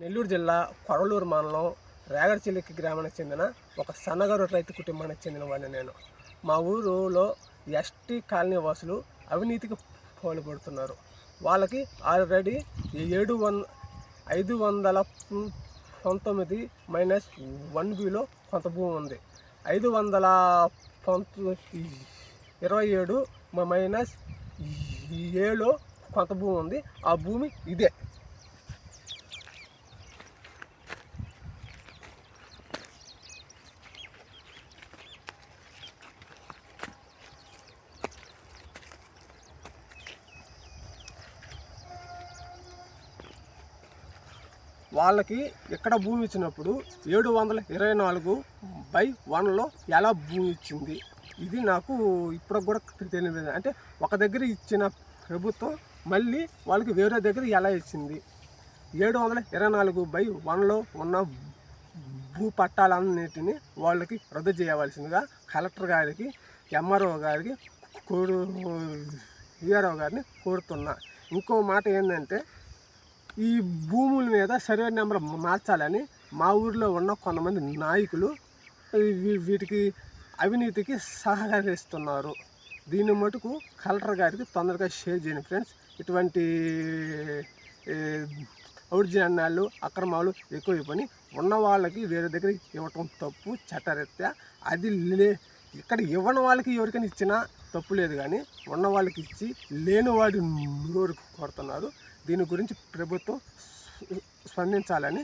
నెల్లూరు జిల్లా కొడలూరు మండలం రేగడచిలికి గ్రామానికి చెందిన ఒక సన్నగారు రైతు కుటుంబానికి చెందిన వాడిని నేను. మా ఊరిలో ఎస్టీ కాలనీ వాసులు అవినీతికి పాల్పడుతున్నారు. వాళ్ళకి ఆల్రెడీ ఏడు వంద ఐదు వందల పంతొమ్మిది మైనస్ వన్ బిలో కొంత భూమి ఉంది. ఐదు వందల పంతొమ్మిది ఇరవై ఏడు మైనస్ ఏలో కొంత భూమి ఉంది. ఆ భూమి ఇదే. వాళ్ళకి ఇక్కడ భూమి ఇచ్చినప్పుడు ఏడు వందల ఇరవై నాలుగు బై వన్లో ఎలా భూమి ఇచ్చింది? ఇది నాకు ఇప్పుడు కూడా తెలియదు. అంటే ఒక దగ్గర ఇచ్చిన ప్రభుత్వం మళ్ళీ వాళ్ళకి వేరే దగ్గర ఎలా ఇచ్చింది? ఏడు వందల ఇరవై నాలుగు బై వన్లో ఉన్న భూ పట్టాలన్నిటిని వాళ్ళకి రద్దు చేయవలసిందిగా కలెక్టర్ గారికి ఎంఆర్ఓ గారికి కోరు ఈఆర్ఓ గారిని కోరుతున్నా. ఇంకో మాట ఏంటంటే ఈ భూముల మీద సర్వే నెంబర్ మార్చాలని మా ఊరిలో ఉన్న కొంతమంది నాయకులు వీటికి అవినీతికి సహకరిస్తున్నారు దీని మటుకు కలెక్టర్ గారికి తొందరగా షేర్ చేయండి ఫ్రెండ్స్. ఇటువంటి ఔర్జన్యాలు అక్రమాలు ఎక్కువైపోయి ఉన్న వాళ్ళకి వేరే దగ్గర ఇవ్వటం తప్పు చట్టరీత్యా. అది లే ఇక్కడ ఇవ్వని వాళ్ళకి ఎవరికైనా ఇచ్చినా తప్పు లేదు కానీ ఉన్న వాళ్ళకి ఇచ్చి లేని వాడి నోరు కొడుతున్నారు. దీని గురించి ప్రభుత్వం స్పందించాలని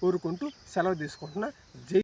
కోరుకుంటూ సెలవు తీసుకుంటున్నా. జై